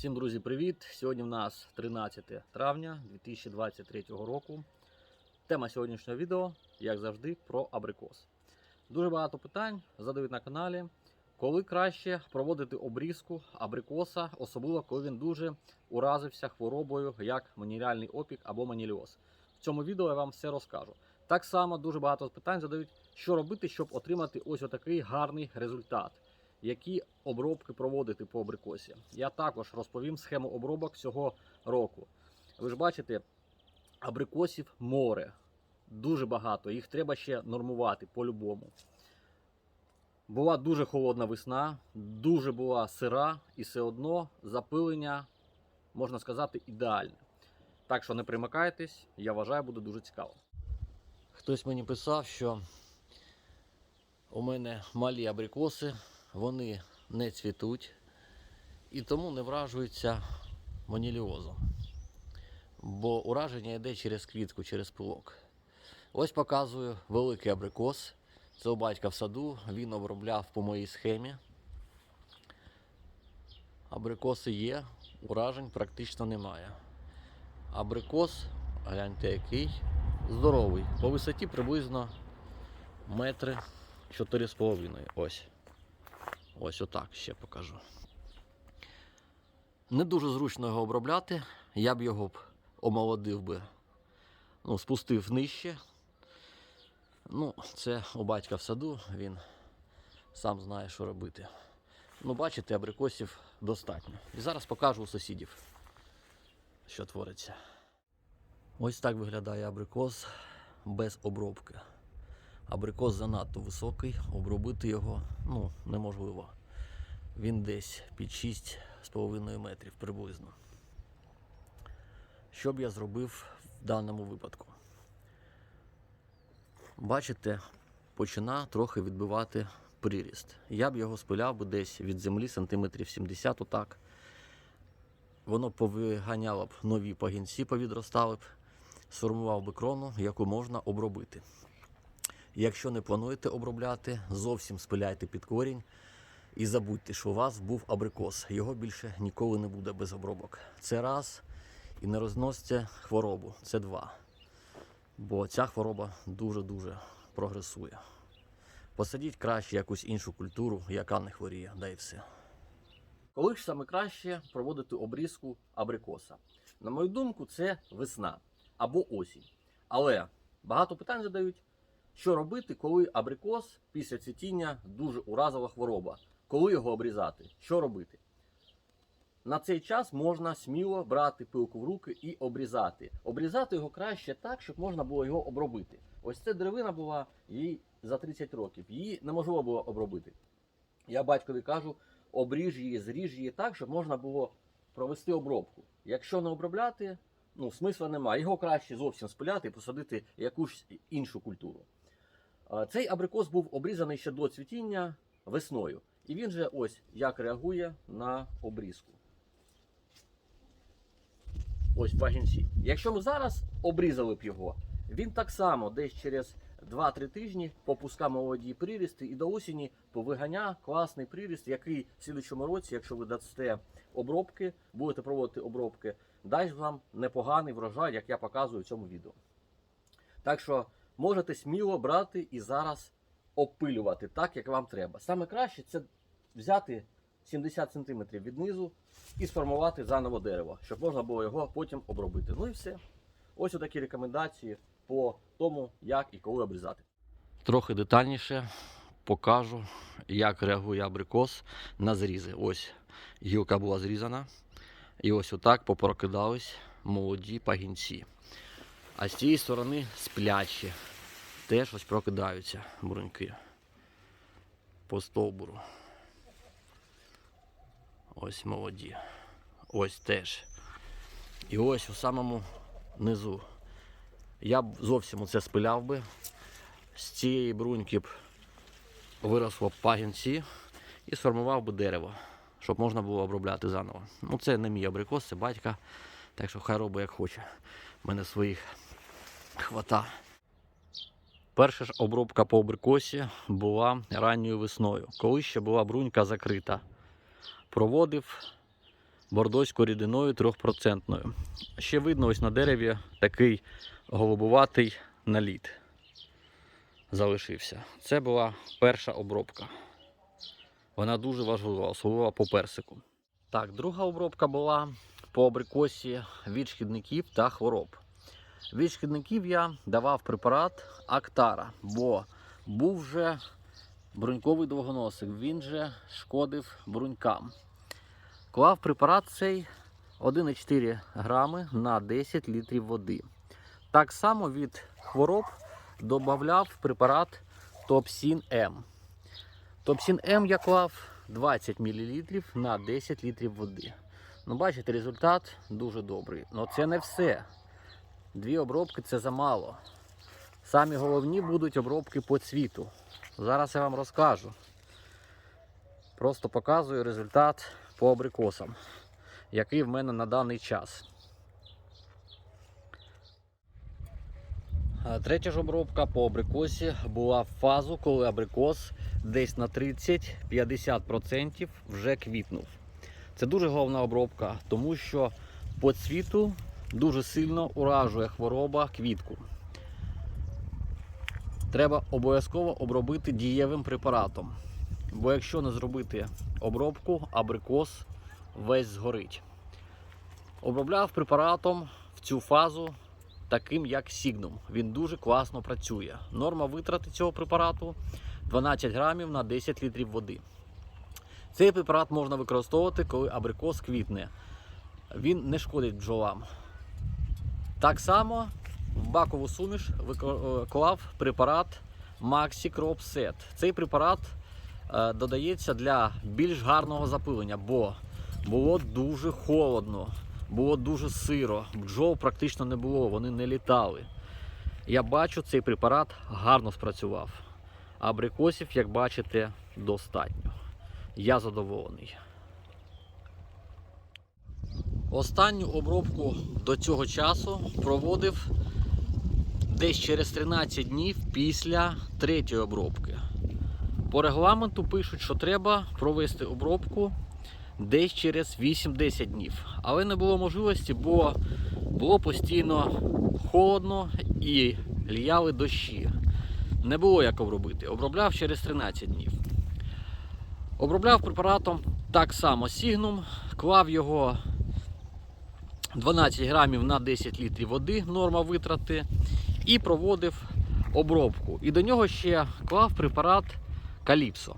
Всім друзі, привіт! Сьогодні в нас 13 травня 2023 року. Тема сьогоднішнього відео, як завжди, про абрикос. Дуже багато питань задають на каналі. Коли краще проводити обрізку абрикоса, особливо коли він дуже уразився хворобою, як маніріальний опік або маніліоз. В цьому відео я вам все розкажу. Так само дуже багато питань задають, що робити, щоб отримати ось отакий гарний результат які обробки проводити по абрикосі. Я також розповім схему обробок цього року. Ви ж бачите, абрикосів море. Дуже багато. Їх треба ще нормувати по-любому. Була дуже холодна весна, дуже була сира, і все одно запилення, можна сказати, ідеальне. Так що не примикайтесь, я вважаю, буде дуже цікаво. Хтось мені писав, що у мене малі абрикоси, вони не цвітуть і тому не вражуються маніліозом. Бо ураження йде через квітку, через пилок. Ось показую великий абрикос. Це у батька в саду, він обробляв по моїй схемі. Абрикоси є, уражень практично немає. Абрикос, гляньте який, здоровий. По висоті приблизно метри 4,5. Ось. Ось отак ще покажу. Не дуже зручно його обробляти. Я б його омолодив би, ну, спустив нижче. Ну, це у батька в саду, він сам знає, що робити. Ну, бачите, абрикосів достатньо. І зараз покажу у сусідів, що твориться. Ось так виглядає абрикос без обробки. Абрикос занадто високий, обробити його ну, неможливо. Він десь під 6,5 метрів приблизно. Що б я зробив в даному випадку? Бачите, почина трохи відбивати приріст. Я б його спиляв би десь від землі сантиметрів 70 отак. Воно повиганяло б нові пагінці, повідростали б, сформував би крону, яку можна обробити. Якщо не плануєте обробляти, зовсім спиляйте під корінь і забудьте, що у вас був абрикос. Його більше ніколи не буде без обробок. Це раз. І не розносьте хворобу. Це два. Бо ця хвороба дуже-дуже прогресує. Посадіть краще якусь іншу культуру, яка не хворіє, да і все. Коли ж саме краще проводити обрізку абрикоса? На мою думку, це весна або осінь. Але багато питань задають. Що робити, коли абрикос після цвітіння дуже уразова хвороба? Коли його обрізати? Що робити? На цей час можна сміло брати пилку в руки і обрізати. Обрізати його краще так, щоб можна було його обробити. Ось ця деревина була їй за 30 років. Її неможливо було обробити. Я батькові кажу, обріж її, зріж її так, щоб можна було провести обробку. Якщо не обробляти, ну смисла немає. Його краще зовсім спиляти і посадити якусь іншу культуру. Цей абрикос був обрізаний ще до цвітіння весною. І він же ось як реагує на обрізку. Ось пагінці. Якщо ми зараз обрізали б його, він так само десь через 2-3 тижні попуска молоді прирісти і до осені повиганя класний приріст, який в слідчому році, якщо ви дасте обробки, будете проводити обробки, дасть вам непоганий врожай, як я показую в цьому відео. Так що можете сміло брати і зараз опилювати так, як вам треба. Саме краще це взяти 70 см від низу і сформувати заново дерево, щоб можна було його потім обробити. Ну і все. Ось такі рекомендації по тому, як і коли обрізати. Трохи детальніше покажу, як реагує абрикос на зрізи. Ось гілка була зрізана. І ось отак попрокидались молоді пагінці. А з цієї сторони сплячі. Теж ось прокидаються бруньки по стовбуру. Ось молоді. Ось теж. І ось у самому низу. Я б зовсім оце спиляв би. З цієї бруньки б виросло пагінці і сформував би дерево, щоб можна було обробляти заново. Ну це не мій абрикос, це батька. Так що хай робить як хоче. У мене своїх хвата. Перша ж обробка по абрикосі була ранньою весною, коли ще була брунька закрита. Проводив бордоською рідиною 3%. Ще видно ось на дереві такий голубуватий наліт залишився. Це була перша обробка. Вона дуже важлива, особливо по персику. Так, друга обробка була по абрикосі від шкідників та хвороб. Від шкідників я давав препарат Актара, бо був вже бруньковий довгоносик, він же шкодив брунькам. Клав препарат цей 1,4 грами на 10 літрів води. Так само від хвороб додавав препарат Топсін М. Топсін М я клав 20 мл на 10 літрів води. Ну, бачите, результат дуже добрий. Але це не все. Дві обробки це замало. Самі головні будуть обробки по цвіту. Зараз я вам розкажу. Просто показую результат по абрикосам, який в мене на даний час. Третя ж обробка по абрикосі була в фазу, коли абрикос десь на 30-50% вже квітнув. Це дуже головна обробка, тому що по цвіту дуже сильно уражує хвороба квітку. Треба обов'язково обробити дієвим препаратом. Бо якщо не зробити обробку, абрикос весь згорить. Обробляв препаратом в цю фазу таким як Signum. Він дуже класно працює. Норма витрати цього препарату 12 грамів на 10 літрів води. Цей препарат можна використовувати, коли абрикос квітне. Він не шкодить бджолам. Так само в бакову суміш виклав препарат Maxi Crop Set. Цей препарат е, додається для більш гарного запилення, бо було дуже холодно, було дуже сиро, бджол практично не було, вони не літали. Я бачу, цей препарат гарно спрацював. Абрикосів, як бачите, достатньо. Я задоволений. Останню обробку до цього часу проводив десь через 13 днів після третьої обробки. По регламенту пишуть, що треба провести обробку десь через 8-10 днів. Але не було можливості, бо було постійно холодно і ліяли дощі. Не було як обробити. Обробляв через 13 днів. Обробляв препаратом так само Сігнум, клав його 12 грамів на 10 літрів води, норма витрати, і проводив обробку. І до нього ще клав препарат Каліпсо.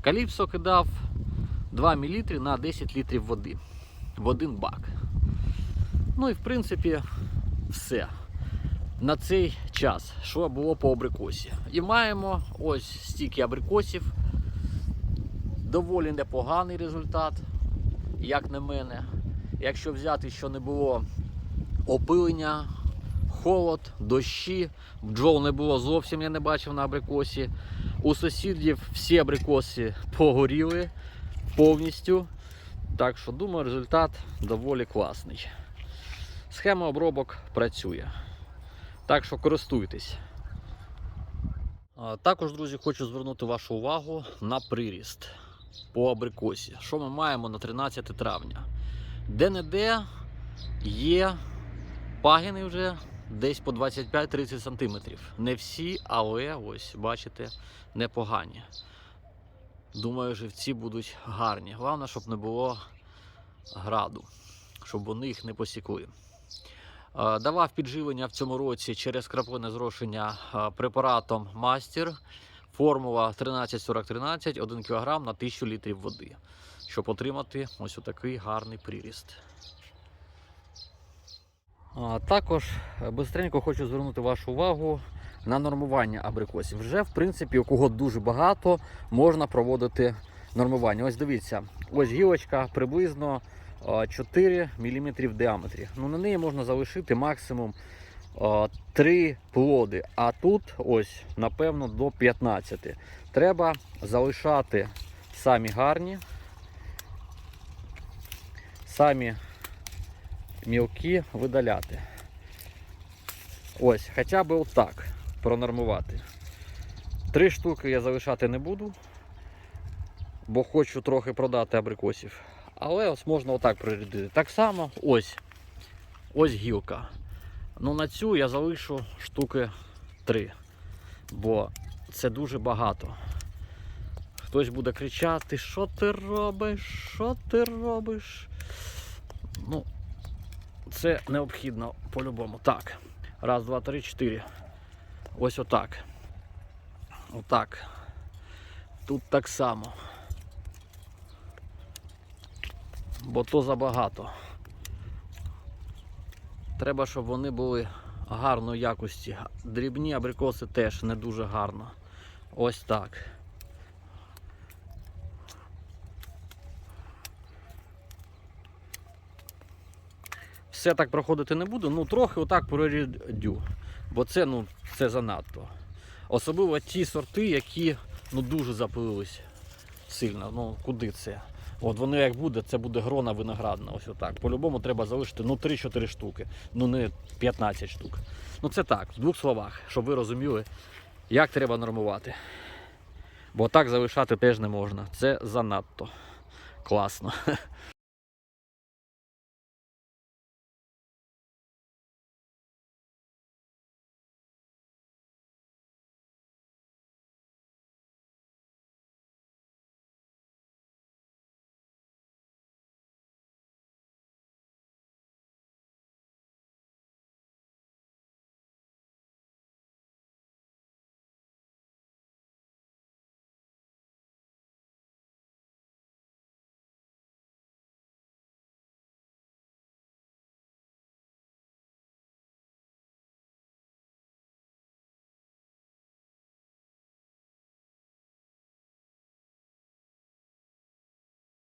Каліпсо кидав 2 мл на 10 літрів води в один бак. Ну і в принципі все. На цей час, що було по абрикосі. І маємо ось стільки абрикосів. Доволі непоганий результат, як на мене. Якщо взяти, що не було опилення, холод, дощі, бджол не було зовсім, я не бачив на абрикосі. У сусідів всі абрикоси погоріли повністю. Так що, думаю, результат доволі класний. Схема обробок працює. Так що користуйтесь. Також, друзі, хочу звернути вашу увагу на приріст по абрикосі. Що ми маємо на 13 травня? Де-не-де є пагіни вже десь по 25-30 см. Не всі, але ось, бачите, непогані. Думаю, живці будуть гарні. Головне, щоб не було граду, щоб вони їх не посікли. Е, Давав підживлення в цьому році через краплине зрошення е, препаратом Мастер. Формула 134013 1 кг на 1000 літрів води, щоб отримати ось такий гарний приріст. А, Також бистренько хочу звернути вашу увагу на нормування абрикосів. Вже, в принципі, у кого дуже багато, можна проводити нормування. Ось дивіться, ось гілочка приблизно 4 мм в діаметрі. Ну, на неї можна залишити максимум 3 плоди, а тут ось, напевно, до 15. Треба залишати самі гарні, самі мілкі видаляти. Ось, хоча б отак пронормувати. Три штуки я залишати не буду, бо хочу трохи продати абрикосів. Але ось можна отак прирядити. Так само ось. Ось гілка. Ну на цю я залишу штуки 3. Бо це дуже багато. Хтось буде кричати, що ти робиш? Що ти робиш? Ну, це необхідно по-любому. Так. Раз, два, три, чотири. Ось отак. Отак. Тут так само. Бо то забагато. Треба, щоб вони були гарної якості. Дрібні абрикоси теж не дуже гарно. Ось так. Все так проходити не буду, ну трохи отак прорядю. Бо це, ну, це занадто. Особливо ті сорти, які ну, дуже запилились сильно. Ну, куди це? От вони як буде, це буде грона виноградна. Ось отак. По-любому треба залишити ну, 3-4 штуки, ну не 15 штук. Ну це так, в двох словах, щоб ви розуміли, як треба нормувати. Бо так залишати теж не можна. Це занадто класно.